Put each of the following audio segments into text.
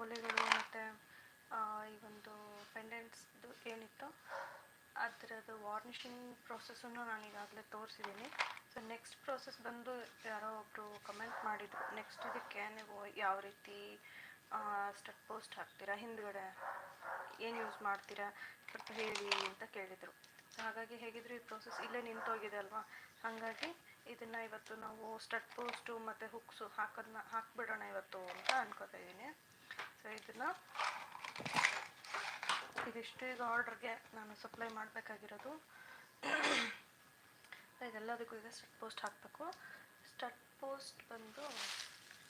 ಒಲೆಗಳು ಮತ್ತು ಈ ಒಂದು ಪೆಂಡೆಂಟ್ಸ್ದು ಏನಿತ್ತು ಅದರದ್ದು ವಾರ್ನಿಷಿಂಗ್ ಪ್ರೊಸೆಸನ್ನು ನಾನು ಈಗಾಗಲೇ ತೋರಿಸಿದ್ದೀನಿ ಸೊ ನೆಕ್ಸ್ಟ್ ಪ್ರೋಸೆಸ್ ಬಂದು ಯಾರೋ ಒಬ್ಬರು ಕಮೆಂಟ್ ಮಾಡಿದರು. ನೆಕ್ಸ್ಟ್ ಇದಕ್ಕೆ ನೀವು ಯಾವ ರೀತಿ ಸ್ಟಟ್ ಪೋಸ್ಟ್ ಹಾಕ್ತೀರಾ? ಹಿಂದ್ಗಡೆ ಏನು ಯೂಸ್ ಮಾಡ್ತೀರಾ? ಸ್ವಲ್ಪ ಹೇಳಿ ಅಂತ ಕೇಳಿದರು. ಹಾಗಾಗಿ ಹೇಗಿದ್ರು ಈ ಪ್ರೋಸೆಸ್ ಇಲ್ಲೇ ನಿಂತೋಗಿದೆ ಅಲ್ವಾ? ಹಾಗಾಗಿ ಇದನ್ನು ಇವತ್ತು ನಾವು ಸ್ಟಟ್ ಪೋಸ್ಟು ಮತ್ತು ಹುಕ್ಸು ಹಾಕೋದನ್ನ ಹಾಕಿಬಿಡೋಣ ಇವತ್ತು ಅಂತ ಅನ್ಕೋತಾ ಇದ್ದೀನಿ ಸೊ ಇದನ್ನು ಇದಿಷ್ಟು ಈಗ ಆರ್ಡ್ರಿಗೆ ನಾನು ಸಪ್ಲೈ ಮಾಡಬೇಕಾಗಿರೋದು. ಇದೆಲ್ಲದಕ್ಕೂ ಈಗ ಸ್ಟಟ್ ಪೋಸ್ಟ್ ಹಾಕಬೇಕು. ಸ್ಟಟ್ ಪೋಸ್ಟ್ ಬಂದು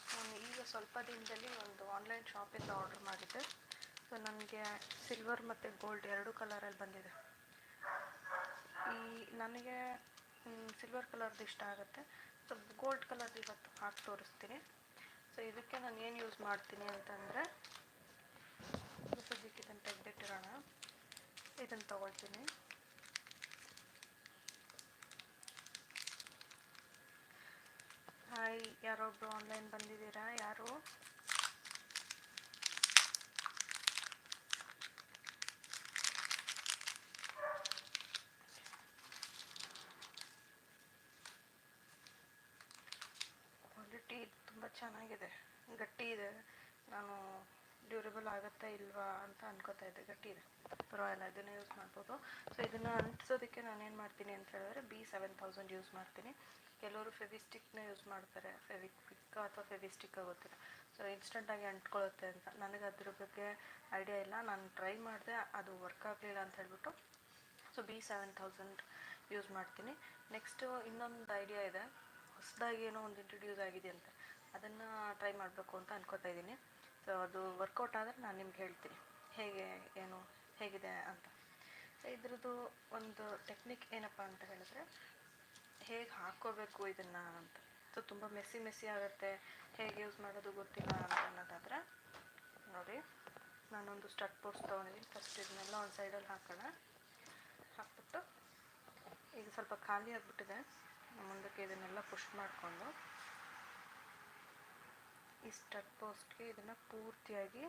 ನಾನು ಈಗ ಸ್ವಲ್ಪ ದಿನದಲ್ಲಿ ಒಂದು ಆನ್ಲೈನ್ ಶಾಪಿಂದ ಆರ್ಡ್ರ್ ಮಾಡಿದ್ದೆ. ಸೊ ನನಗೆ ಸಿಲ್ವರ್ ಮತ್ತು ಗೋಲ್ಡ್ ಎರಡು ಕಲರಲ್ಲಿ ಬಂದಿದೆ. ಈ ನನಗೆ ಸಿಲ್ವರ್ ಕಲರ್ದು ಇಷ್ಟ ಆಗುತ್ತೆ. ಸೊ ಗೋಲ್ಡ್ ಕಲರ್ದು ಇವತ್ತು ಹಾಕಿ ತೋರಿಸ್ತೀನಿ. ಸೊ ಇದಕ್ಕೆ ನಾನು ಏನು ಯೂಸ್ ಮಾಡ್ತೀನಿ ಅಂತಂದರೆ ಸದ್ಯಕ್ಕೆ ಇದನ್ನು ತೆಗೆದಿಟ್ಟಿರೋಣ. ಇದನ್ನು ತಗೊಳ್ತೀನಿ. ಹಾಯ್ ಯಾರೊಬ್ಬರು ಆನ್ಲೈನ್ ಬಂದಿದ್ದೀರಾ? ಯಾರು ಕ್ವಾಲಿಟಿ ತುಂಬ ಚೆನ್ನಾಗಿದೆ. ಗಟ್ಟಿ ಇದೆ. ನಾನು ಡ್ಯೂರಬಲ್ ಆಗುತ್ತಾ ಇಲ್ವಾ ಅಂತ ಅನ್ಕೋತಾ ಇದ್ದೆ. ಗಟ್ಟಿ ಇದೆ. ಪರವಾಗಿಲ್ಲ, ಇದನ್ನು ಯೂಸ್ ಮಾಡ್ಬೋದು. ಸೊ ಇದನ್ನು ಅಂಟಿಸೋದಕ್ಕೆ ನಾನು ಏನು ಮಾಡ್ತೀನಿ ಅಂತ ಹೇಳಿದ್ರೆ ಬಿ ಸೆವೆನ್ ತೌಸಂಡ್ ಯೂಸ್ ಮಾಡ್ತೀನಿ. ಕೆಲವರು ಫೆವಿಸ್ಟಿಕ್ನ ಯೂಸ್ ಮಾಡ್ತಾರೆ. ಫೆವಿಕ್ವಿಕ್ ಅಥವಾ ಫೆವಿಸ್ಟಿಕ್ ಗೊತ್ತಿಲ್ಲ ಸೊ ಇನ್ಸ್ಟೆಂಟಾಗಿ ಅಂಟ್ಕೊಳ್ಳುತ್ತೆ ಅಂತ. ನನಗೆ ಅದ್ರ ಬಗ್ಗೆ ಐಡಿಯಾ ಇಲ್ಲ. ನಾನು ಟ್ರೈ ಮಾಡಿದೆ. ಅದು ವರ್ಕ್ ಆಗಲಿಲ್ಲ ಅಂತ ಹೇಳ್ಬಿಟ್ಟು. So B seven thousand use ಮಾಡ್ತೀನಿ. ನೆಕ್ಸ್ಟು ಇನ್ನೊಂದು ಐಡಿಯಾ ಇದೆ. ಹೊಸದಾಗಿ ಏನೋ ಒಂದು ಇಂಟ್ರಡ್ಯೂಸ್ ಆಗಿದೆ ಅಂತ. ಅದನ್ನು ಟ್ರೈ ಮಾಡಬೇಕು ಅಂತ ಅನ್ಕೋತಾ ಇದ್ದೀನಿ. ಸೊ ಅದು ವರ್ಕೌಟ್ ಆದರೆ ನಾನು ನಿಮ್ಗೆ ಹೇಳ್ತೀನಿ. ಹೇಗೆ, ಏನು, ಹೇಗಿದೆ ಅಂತ. ಸೊ ಇದ್ರದ್ದು ಒಂದು ಟೆಕ್ನಿಕ್ ಏನಪ್ಪ ಅಂತ ಹೇಳಿದ್ರೆ, ಹೇಗೆ ಹಾಕ್ಕೋಬೇಕು ಇದನ್ನು ಅಂತ. ಸೊ ತುಂಬ ಮೆಸ್ಸಿ ಮೆಸ್ಸಿ ಆಗುತ್ತೆ. ಹೇಗೆ ಯೂಸ್ ಮಾಡೋದು ಗೊತ್ತಿಲ್ಲ ಅಂತ ಅನ್ನೋದಾದರೆ, ನೋಡಿ, ನಾನೊಂದು ಸ್ಟಟ್ ಪೋಸ್ಟ್ ತೊಗೊಂಡಿದ್ದೀನಿ. ಫಸ್ಟ್ ಇದನ್ನೆಲ್ಲ ಒಂದು ಸೈಡಲ್ಲಿ ಹಾಕೋಣ. ಹಾಕ್ಬಿಟ್ಟು, ಈಗ ಸ್ವಲ್ಪ ಖಾಲಿ ಆಗಿಬಿಟ್ಟಿದೆ. ಮುಂದಕ್ಕೆ ಇದನ್ನೆಲ್ಲ ಪುಷ್ ಮಾಡಿಕೊಂಡು ಈ ಸ್ಟಕ್ ಪೋಸ್ಟ್ಗೆ ಇದನ್ನು ಪೂರ್ತಿಯಾಗಿ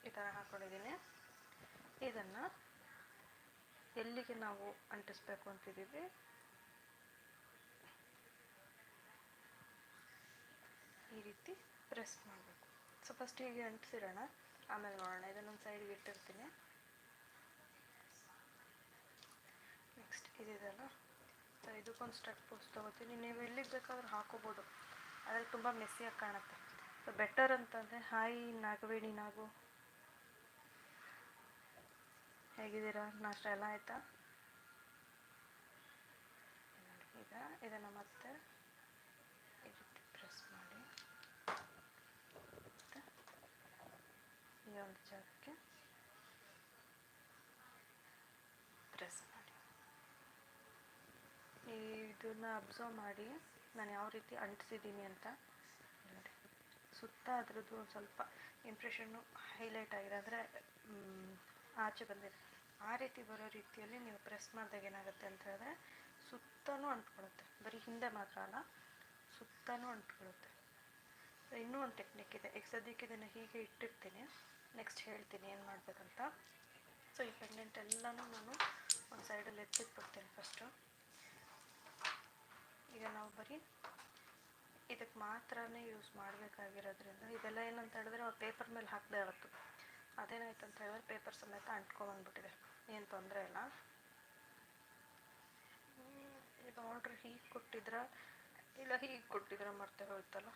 ಈ ಥರ ಹಾಕೊಂಡಿದ್ದೀನಿ. ಇದನ್ನು ಎಲ್ಲಿಗೆ ನಾವು ಅಂಟಿಸ್ಬೇಕು ಅಂತಿದ್ದೀವಿ? ಈ ರೀತಿ ಪ್ರೆಸ್ ಮಾಡಬೇಕು. ಸೊ ಫಸ್ಟ್ ಹೀಗೆ ಅಂಟಿಸಿರೋಣ. ಆಮೇಲೆ ನೋಡೋಣ. ಇದನ್ನೊಂದು ಸೈಡ್ಗೆ ಇಟ್ಟಿರ್ತೀನಿ. ನೆಕ್ಸ್ಟ್ ಇದಿದೆಲ್ಲ ಇದಕ್ಕೊಂದು ಸ್ಟಟ್ ಪೋಸ್ಟ್ ತೊಗೋತೀನಿ ನೀವು ಎಲ್ಲಿಗೆ ಬೇಕಾದ್ರೂ ಹಾಕೋಬೋದು. ಆದರೆ ತುಂಬ ಮೆಸ್ಸಿಯಾಗಿ ಕಾಣುತ್ತೆ. ಸೊ ಬೆಟರ್ ಅಂತಂದರೆ ಹಾಯ್ ನಾಗವೇಣಿ ನಾಗು. ಹೇಗಿದ್ದೀರಾ? ನಾಷ್ಟ ಎಲ್ಲ ಆಯಿತಾ? ಈಗ ಇದನ್ನು ಮತ್ತೆ ಪ್ರೆಸ್ ಮಾಡಿ. ಈ ಒಂದು ಜಾಗಕ್ಕೆ ಪ್ರೆಸ್ ಮಾಡಿ ಇದನ್ನ ಅಬ್ಸರ್ವ್ ಮಾಡಿ ನಾನು ಯಾವ ರೀತಿ ಅಂಟಿಸಿದ್ದೀನಿ ಅಂತ ನೋಡಿ. ಸುತ್ತ ಅದರದ್ದು ಒಂದು ಸ್ವಲ್ಪ ಇಂಪ್ರೆಷನ್ನು ಹೈಲೈಟ್ ಆಗಿದೆ ಆಚೆ ಬಂದಿದೆ. ಆ ರೀತಿ ಬರೋ ರೀತಿಯಲ್ಲಿ ನೀವು ಪ್ರೆಸ್ ಮಾಡಿದಾಗ ಏನಾಗುತ್ತೆ ಅಂತ ಹೇಳಿದ್ರೆ, ಸುತ್ತನೂ ಅಂಟ್ಕೊಳ್ಳುತ್ತೆ. ಬರೀ ಹಿಂದೆ ಮಾತ್ರ ಅಲ್ಲ, ಸುತ್ತನೂ ಅಂಟ್ಕೊಳ್ಳುತ್ತೆ. ಇನ್ನೂ ಒಂದು ಟೆಕ್ನಿಕ್ ಇದೆ. ಈಗ ಸದ್ಯಕ್ಕೆ ಇದನ್ನು ಹೀಗೆ ಇಟ್ಟಿರ್ತೀನಿ. ನೆಕ್ಸ್ಟ್ ಹೇಳ್ತೀನಿ ಏನು ಮಾಡಬೇಕಂತ. ಸೊ ಈ ಪೆಂಡೆಂಟ್ ಎಲ್ಲನೂ ನಾನು ಒಂದು ಸೈಡಲ್ಲಿ ಎತ್ತಿಟ್ಬಿಡ್ತೀನಿ ಫಸ್ಟು ಈಗ ನಾವು ಬರೀ ಇದಕ್ಕೆ ಮಾತ್ರನೇ ಯೂಸ್ ಮಾಡಬೇಕಾಗಿರೋದ್ರಿಂದ ಇದೆಲ್ಲ ಏನಂತ ಹೇಳಿದ್ರೆ ಅವ್ರು ಪೇಪರ್ ಮೇಲೆ ಹಾಕದೆ ಇರತ್ತು. ಅದೇನಾಯ್ತು ಅಂತ ಹೇಳಿದ್ರೆ ಪೇಪರ್ ಸಮೇತ ಅಂಟ್ಕೊಂಬಂದ್ಬಿಟ್ಟಿದೆ. ಏನು ತೊಂದರೆ ಇಲ್ಲ. ಇದು ಆರ್ಡ್ರ್ ಹೀಗೆ ಕೊಟ್ಟಿದ್ರ? ಇಲ್ಲ, ಹೀಗೆ ಕೊಟ್ಟಿದ್ರೆ ಮರ್ತೆ ಹೋಯ್ತಲ್ಲ.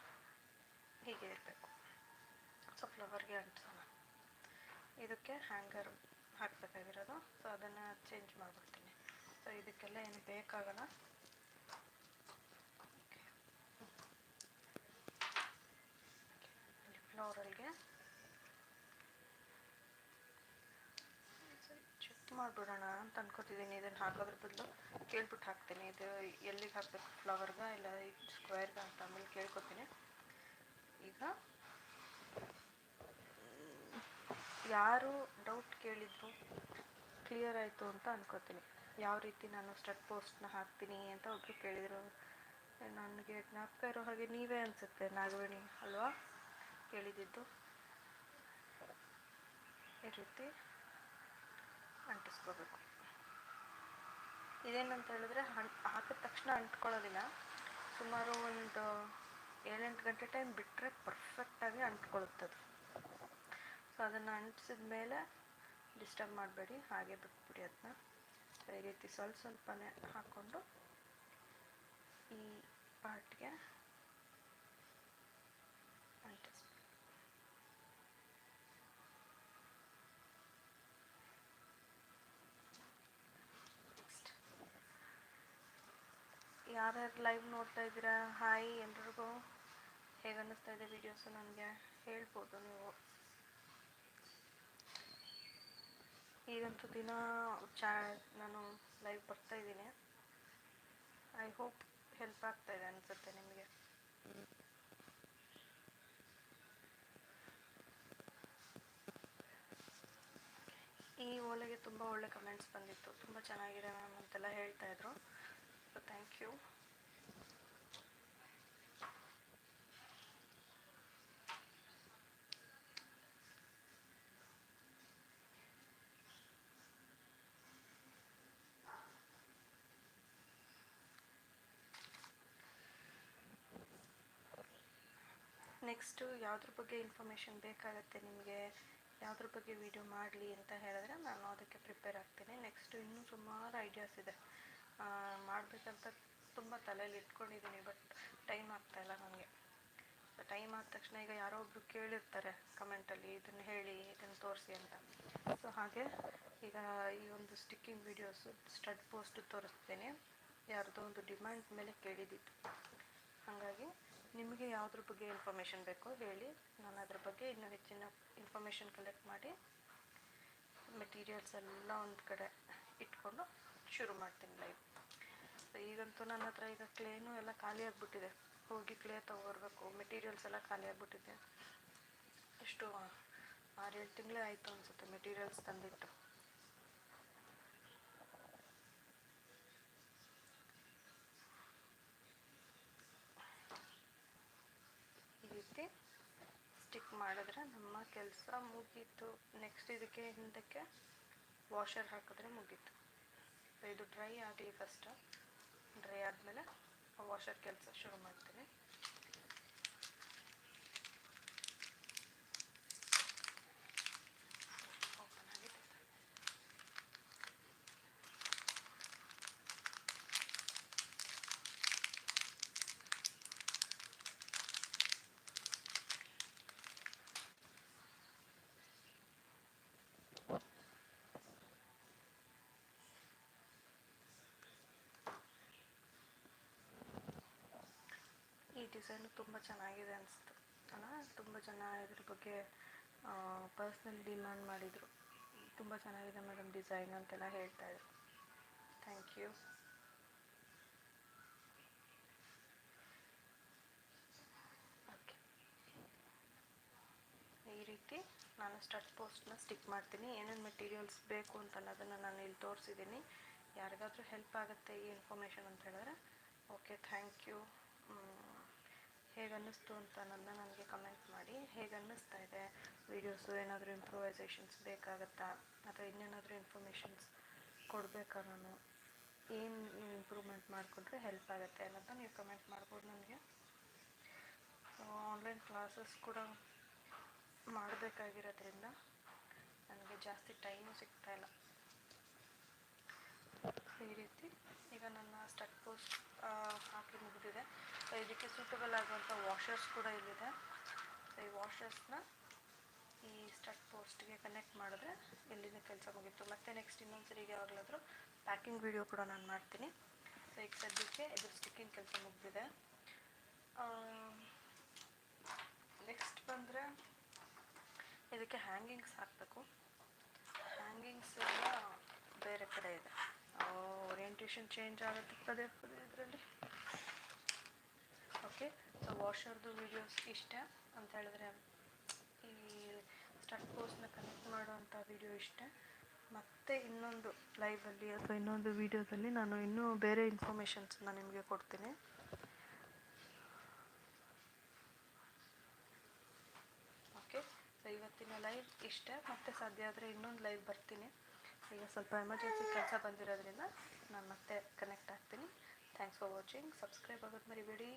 ಹೀಗೆ ಇರಬೇಕು. ಸೊ ಫ್ಲವರ್ಗೆ ಅಂಟಿಸೋಣ. ಇದಕ್ಕೆ ಹ್ಯಾಂಗರ್ ಹಾಕ್ಬೇಕಾಗಿರೋದು. ಸೊ ಅದನ್ನು ಚೇಂಜ್ ಮಾಡಿಬಿಡ್ತೀನಿ. ಸೊ ಇದಕ್ಕೆಲ್ಲ ಏನು ಬೇಕಾಗಲ್ಲ. ಮಾಡಿಬಿಡೋಣ ಅಂತ ಅನ್ಕೋತಿದ್ದೀನಿ. ಇದನ್ನು ಹಾಕೋದ್ರ ಬದಲು ಕೇಳ್ಬಿಟ್ಟು ಹಾಕ್ತೀನಿ. ಇದು ಎಲ್ಲಿಗೆ ಹಾಕಬೇಕು? ಫ್ಲವರ್ಗೆ ಇಲ್ಲ ಸ್ಕ್ವೇರ್ಗೆ ಅಂತ ಆಮೇಲೆ ಕೇಳ್ಕೊತೀನಿ. ಈಗ ಯಾರು ಡೌಟ್ ಕೇಳಿದ್ರು ಕ್ಲಿಯರ್ ಆಯಿತು ಅಂತ ಅನ್ಕೋತೀನಿ. ಯಾವ ರೀತಿ ನಾನು ಸ್ಟಡ್ ಪೋಸ್ಟ್ನ ಹಾಕ್ತೀನಿ ಅಂತ ಒಬ್ಬರು ಕೇಳಿದರು. ನನಗೆ ಜ್ಞಾಪಕ ಇರೋ ಹಾಗೆ ನೀವೇ ಅನಿಸುತ್ತೆ, ನಾಗವೇಣಿ, ಅಲ್ವಾ? ಕೇಳಿದ್ದು. ಈ ರೀತಿ ಅಂಟಿಸ್ಕೋಬೇಕು. ಇದೇನಂತ ಹೇಳಿದ್ರೆ ಹಣ್ ಹಾಕಿದ ತಕ್ಷಣ ಅಂಟ್ಕೊಳ್ಳೋದಿಲ್ಲ. ಸುಮಾರು ಒಂದು ಏಳೆಂಟು ಗಂಟೆ ಟೈಮ್ ಬಿಟ್ಟರೆ ಪರ್ಫೆಕ್ಟಾಗಿ ಅದು. ಸೊ ಅದನ್ನು ಅಂಟಿಸಿದ ಮೇಲೆ ಡಿಸ್ಟರ್ಬ್ ಮಾಡಬೇಡಿ, ಹಾಗೆ ಬಿಟ್ಬಿಡಿ ಅದನ್ನ ಈ ರೀತಿ ಸ್ವಲ್ಪ ಸ್ವಲ್ಪನೇ ಹಾಕ್ಕೊಂಡು ಈ ಪಾರ್ಟ್ಗೆ ಅಂಟಿಸ್ಬೇಕು ನೆಕ್ಸ್ಟ್ ಯಾರ್ಯಾರು ಲೈವ್ ನೋಡ್ತಾ ಇದ್ದೀರಾ? ಹಾಯ್ ಎಲ್ರಿಗೂ. ಹೇಗೆ ಅನ್ನಿಸ್ತಾ ಇದೆ ವಿಡಿಯೋಸು ನನಗೆ? ಹೇಳ್ಬೋದು ನೀವು. ಈಗಂತೂ ದಿನ ಚಾ, ನಾನು ಲೈವ್ ಬರ್ತಾ ಇದ್ದೀನಿ. ಐ ಹೋಪ್ ಹೆಲ್ಪ್ ಆಗ್ತಾ ಇದೆ ಅನಿಸುತ್ತೆ ನಿಮಗೆ. ಈ ಓಲೆಗೆ ತುಂಬ ಒಳ್ಳೆ ಕಮೆಂಟ್ಸ್ ಬಂದಿತ್ತು. ತುಂಬ ಚೆನ್ನಾಗಿದೆ ಮ್ಯಾಮ್ ಅಂತೆಲ್ಲ ಹೇಳ್ತಾ ಇದ್ರು. ಥ್ಯಾಂಕ್ ಯು ನೆಕ್ಸ್ಟು ಯಾವುದ್ರ ಬಗ್ಗೆ ಇನ್ಫಾರ್ಮೇಷನ್ ಬೇಕಾಗುತ್ತೆ ನಿಮಗೆ? ಯಾವುದ್ರ ಬಗ್ಗೆ ವಿಡಿಯೋ ಮಾಡಲಿ ಅಂತ ಹೇಳಿದ್ರೆ ನಾನು ಅದಕ್ಕೆ ಪ್ರಿಪೇರ್ ಆಗ್ತೀನಿ. ನೆಕ್ಸ್ಟು ಇನ್ನೂ ಸುಮಾರು ಐಡಿಯಾಸ್ ಇದೆ. ಮಾಡಬೇಕಂತ ತುಂಬ ತಲೆಯಲ್ಲಿ ಇಟ್ಕೊಂಡಿದ್ದೀನಿ ಬಟ್ ಟೈಮ್ ಆಗ್ತಾಯಿಲ್ಲ ನನಗೆ ಟೈಮ್ ಆದ ತಕ್ಷಣ ಈಗ ಯಾರೋ ಒಬ್ರು ಕೇಳಿರ್ತಾರೆ ಕಮೆಂಟಲ್ಲಿ ಇದನ್ನು ಹೇಳಿ, ಇದನ್ನು ತೋರಿಸಿ ಅಂತ. ಸೊ ಹಾಗೆ ಈಗ ಈ ಒಂದು ಸ್ಟಿಕ್ಕಿಂಗ್ ವೀಡಿಯೋಸು ಸ್ಟಡ್ ಪೋಸ್ಟ್ ತೋರಿಸ್ತೀನಿ. ಯಾರ್ದೋ ಒಂದು ಡಿಮ್ಯಾಂಡ್ ಮೇಲೆ ಕೇಳಿದ್ದಿತ್ತು ಹಾಗಾಗಿ ನಿಮಗೆ ಯಾವುದ್ರ ಬಗ್ಗೆ ಇನ್ಫಾರ್ಮೇಷನ್ ಬೇಕೋ ಹೇಳಿ, ನಾನು ಅದ್ರ ಬಗ್ಗೆ ಇನ್ನೂ ಹೆಚ್ಚಿನ ಇನ್ಫಾರ್ಮೇಷನ್ ಕಲೆಕ್ಟ್ ಮಾಡಿ ಮೆಟೀರಿಯಲ್ಸ್ ಎಲ್ಲ ಒಂದು ಕಡೆ ಇಟ್ಕೊಂಡು ಶುರು ಮಾಡ್ತೀನಿ ಸೊ ಈಗಂತೂ ನನ್ನ ಹತ್ರ ಈಗ ಕ್ಲೇನು ಎಲ್ಲ ಖಾಲಿ ಆಗಿಬಿಟ್ಟಿದೆ. ಹೋಗಿ ಕ್ಲೇ ತೊಗೊಬರ್ಬೇಕು. ಮೆಟೀರಿಯಲ್ಸ್ ಎಲ್ಲ ಖಾಲಿ ಆಗಿಬಿಟ್ಟಿದೆ. ಎಷ್ಟು, ಆರೇಳು ತಿಂಗಳೇ ಆಯಿತು ಅನಿಸುತ್ತೆ ಮೆಟೀರಿಯಲ್ಸ್ ತಂದಿಟ್ಟು. ಈ ರೀತಿ ಸ್ಟಿಕ್ ಮಾಡಿದ್ರೆ ನಮ್ಮ ಕೆಲಸ ಮುಗೀತು. ನೆಕ್ಸ್ಟ್ ಇದಕ್ಕೆ ಹಿಂದಕ್ಕೆ ವಾಷರ್ ಹಾಕಿದ್ರೆ ಮುಗೀತು. ಇದು ಡ್ರೈ ಆಗಲಿ ಫಸ್ಟ್ ಡ್ರೈ ಆದಮೇಲೆ ವಾಷರ್ ಕೆಲಸ ಶುರು ಮಾಡ್ತೀನಿ ಓಪನ್ ಆಗಿದೆ ಈ ಡಿಸೈನು ತುಂಬ ಚೆನ್ನಾಗಿದೆ ಅನಿಸ್ತು ಅಲ್ಲ, ತುಂಬ ಜನ ಇದ್ರ ಬಗ್ಗೆ ಪರ್ಸ್ನಲ್ ಡಿಮ್ಯಾಂಡ್ ಮಾಡಿದರು. ತುಂಬ ಚೆನ್ನಾಗಿದೆ ಮೇಡಮ್ ಡಿಸೈನ್ ಅಂತೆಲ್ಲ ಹೇಳ್ತಾ ಇದ್ರು. ಥ್ಯಾಂಕ್ ಯು ಓಕೆ ಈ ರೀತಿ ನಾನು ಸ್ಟಡ್ ಪೋಸ್ಟ್ನ ಸ್ಟಿಕ್ ಮಾಡ್ತೀನಿ. ಏನೇನು ಮೆಟೀರಿಯಲ್ಸ್ ಬೇಕು ಅಂತ ಅನ್ನೋದನ್ನು ನಾನು ಇಲ್ಲಿ ತೋರಿಸಿದ್ದೀನಿ. ಯಾರಿಗಾದರೂ ಹೆಲ್ಪ್ ಆಗುತ್ತೆ ಈ ಇನ್ಫಾರ್ಮೇಷನ್ ಅಂತ ಹೇಳಿದ್ರೆ ಓಕೆ ಥ್ಯಾಂಕ್ ಯು ಹೇಗೆ ಅನ್ನಿಸ್ತು ಅಂತ ಅನ್ನೋದನ್ನ ನನಗೆ ಕಮೆಂಟ್ ಮಾಡಿ. ಹೇಗೆ ಅನ್ನಿಸ್ತಾ ಇದೆ? ವೀಡಿಯೋಸು ಏನಾದರೂ ಇಂಪ್ರೂವೈಸೇಷನ್ಸ್ ಬೇಕಾಗುತ್ತಾ? ಅಥವಾ ಇನ್ನೇನಾದರೂ ಇನ್ಫಾರ್ಮೇಷನ್ಸ್ ಕೊಡಬೇಕಾ ನಾನು ಏನು ಇಂಪ್ರೂವ್ಮೆಂಟ್ ಮಾಡಿಕೊಂಡ್ರೆ ಹೆಲ್ಪ್ ಆಗುತ್ತೆ ಅನ್ನೋದನ್ನ ನೀವು ಕಮೆಂಟ್ ಮಾಡ್ಬೋದು ನನಗೆ ಆನ್ಲೈನ್ ಕ್ಲಾಸಸ್ ಕೂಡ ಮಾಡಬೇಕಾಗಿರೋದ್ರಿಂದ ನನಗೆ ಜಾಸ್ತಿ ಟೈಮು ಸಿಗ್ತಾ ಇಲ್ಲ. ಈ ರೀತಿ ಈಗ ನನ್ನ ಸ್ಟಡ್ ಪೋಸ್ಟ್ ಹಾಕಿ ಮುಗಿದಿದೆ. ಸೊ ಇದಕ್ಕೆ ಸೂಟಬಲ್ ಆಗುವಂಥ ವಾಷರ್ಸ್ ಕೂಡ ಇಲ್ಲಿದೆ. ಸೊ ಈ ವಾಷರ್ಸ್ನ ಈ ಸ್ಟಡ್ ಪೋಸ್ಟ್ಗೆ ಕನೆಕ್ಟ್ ಮಾಡಿದ್ರೆ ಇಲ್ಲಿನ ಕೆಲಸ ಮುಗೀತು. ಮತ್ತೆ ನೆಕ್ಸ್ಟ್ ಇನ್ನೊಂದು ಸರಿಗೆ ಯಾವಾಗಲಾದರೂ ಪ್ಯಾಕಿಂಗ್ ವಿಡಿಯೋ ಕೂಡ ನಾನು ಮಾಡ್ತೀನಿ. ಸೊ ಈಗ ಸದ್ಯಕ್ಕೆ ಇದು ಸ್ಟಿಕ್ಕಿಂಗ್ ಕೆಲಸ ಮುಗಿದಿದೆ. ನೆಕ್ಸ್ಟ್ ಬಂದರೆ ಇದಕ್ಕೆ ಹ್ಯಾಂಗಿಂಗ್ಸ್ ಹಾಕಬೇಕು. ಹ್ಯಾಂಗಿಂಗ್ಸ್ ಎಲ್ಲ ಬೇರೆ ಕಡೆ ಇದೆ. Oh, ಓರಿಯೆಂಟೇಷನ್ ಚೇಂಜ್ ಆಗುತ್ತೆ, ಪದೇ ಪದೇ ಇದರಲ್ಲಿ ಓಕೆ ಸೊ ವಾಷರ್ದು ವೀಡಿಯೋಸ್ ಇಷ್ಟ ಅಂತ ಹೇಳಿದ್ರೆ ಈ ಸ್ಟಡ್ ಪೋಸ್ಟ್ನ ಕನೆಕ್ಟ್ ಮಾಡುವಂಥ ವೀಡಿಯೋ ಇಷ್ಟ. ಮತ್ತು ಇನ್ನೊಂದು ಲೈವಲ್ಲಿ ಅಥವಾ ಇನ್ನೊಂದು ವೀಡಿಯೋದಲ್ಲಿ ನಾನು ಇನ್ನೂ ಬೇರೆ ಇನ್ಫಾರ್ಮೇಷನ್ಸನ್ನ ನಿಮಗೆ ಕೊಡ್ತೀನಿ. ಓಕೆ ಸೊ ಇವತ್ತಿನ ಲೈವ್ ಇಷ್ಟ, ಮತ್ತೆ ಸಾಧ್ಯ ಆದರೆ ಇನ್ನೊಂದು ಲೈವ್ ಬರ್ತೀನಿ. ಈಗ ಸ್ವಲ್ಪ ಎಮರ್ಜೆನ್ಸಿ ಕೆಲಸ ಬಂದಿರೋದ್ರಿಂದ ನಾನು ಮತ್ತೆ ಕನೆಕ್ಟ್ ಆಗ್ತೀನಿ. ಥ್ಯಾಂಕ್ಸ್ ಫಾರ್ ವಾಚಿಂಗ್ ಸಬ್ಸ್ಕ್ರೈಬ್ ಆಗೋದು ಮರಿಬೇಡಿ.